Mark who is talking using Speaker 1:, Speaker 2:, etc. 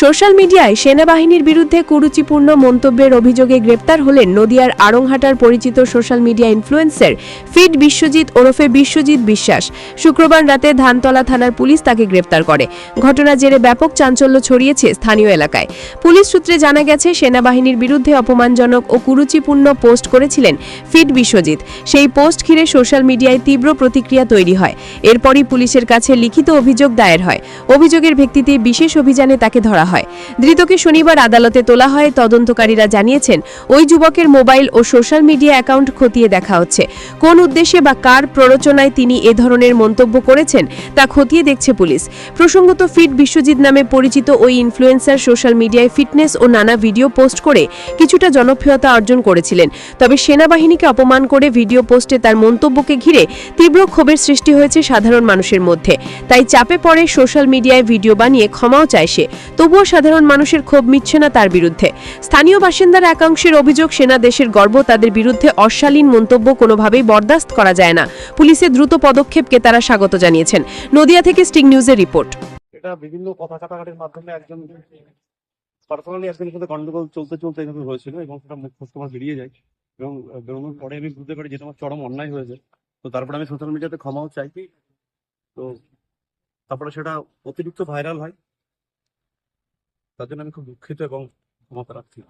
Speaker 1: Social মিডিয়ায় সেনাবাহিনীর বিরুদ্ধে কুরুচিপূর্ণ মন্তব্যের অভিযোগে গ্রেপ্তার হলেন নদিয়ার আড়ংহাটার পরিচিত social media influencer fit Biswajit ওরফে বিশ্বজিৎ বিশ্বাস। শুক্রবার রাতে ধানতলা থানার পুলিশ তাকে গ্রেপ্তার করে। ঘটনার জেরে ব্যাপক চাঞ্চল্য ছড়িয়েছে স্থানীয় এলাকায়। পুলিশ সূত্রে জানা গেছে, সেনাবাহিনীর বিরুদ্ধে অপমানজনক ও কুরুচিপূর্ণ পোস্ট করেছিলেন ফিট বিশ্বজিৎ। সেই পোস্ট ঘিরে সোশ্যাল মিডিয়ায় তীব্র প্রতিক্রিয়া তৈরি হয়। এরপরই পুলিশের কাছে লিখিত অভিযোগ দায়ের হয়। অভিযোগের ভিত্তিতে বিশেষ অভিযানে তাকে ধরা হয়। ধৃতকে শনিবার আদালতে তোলা হয়। তদন্তকারীরা জানিয়েছেন, ওই যুবকের মোবাইল ও সোশ্যাল মিডিয়া অ্যাকাউন্ট খতিয়ে দেখা হচ্ছে। কোন উদ্দেশ্যে বা কার প্ররোচনায় তিনি এ ধরনের মন্তব্য করেছেন তা খতিয়ে দেখছে পুলিশ। প্রসঙ্গত ফিট বিশ্বজিৎ নামে পরিচিত ওই ইনফ্লুয়েন্সার সোশ্যাল মিডিয়ায় ফিটনেস ও নানা ভিডিও পোস্ট করে কিছুটা জনপ্রিয়তা অর্জন করেছিলেন। তবে সেনাবাহিনীকে অপমান করে ভিডিও পোস্টে তার মন্তব্যকে ঘিরে তীব্র ক্ষোভের সৃষ্টি হয়েছে সাধারণ মানুষের মধ্যে। তাই চাপে পড়ে সোশ্যাল মিডিয়ায় ভিডিও বানিয়ে ক্ষমাও চায় সে। তবুও সাধারণ মানুষের ক্ষোভ মিটছে না তার বিরুদ্ধে। স্থানীয় বাসিন্দার একাংশের অভিযোগ, সেনা দেশের গর্ব, তাদের বিরুদ্ধে অশালীন মন্তব্য কোনোভাবেই বরদাস্ত করা যায় না। পুলিশের দ্রুত পদক্ষেপকে তারা স্বাগত জানিয়েছেন। নদিয়া থেকে স্টিং নিউজের রিপোর্ট।
Speaker 2: এটা বিভিন্ন কথা কাটাকাটির মাধ্যমে একজন পার্সোনালি একজনের সাথে গন্ডগোল চলতে চলতে এভাবে হয়েছিল এবং সেটা মুখ আমার বেরিয়ে যায় এবং বেরোনোর পরে আমি বুঝতে পারি যেটা আমার চরম অন্যায় হয়েছে তো তারপরে আমি সোশ্যাল মিডিয়াতে ক্ষমাও চাই তো তারপরে সেটা অতিরিক্ত ভাইরাল হয়। তার জন্য আমি খুব দুঃখিত এবং ক্ষমা প্রার্থী।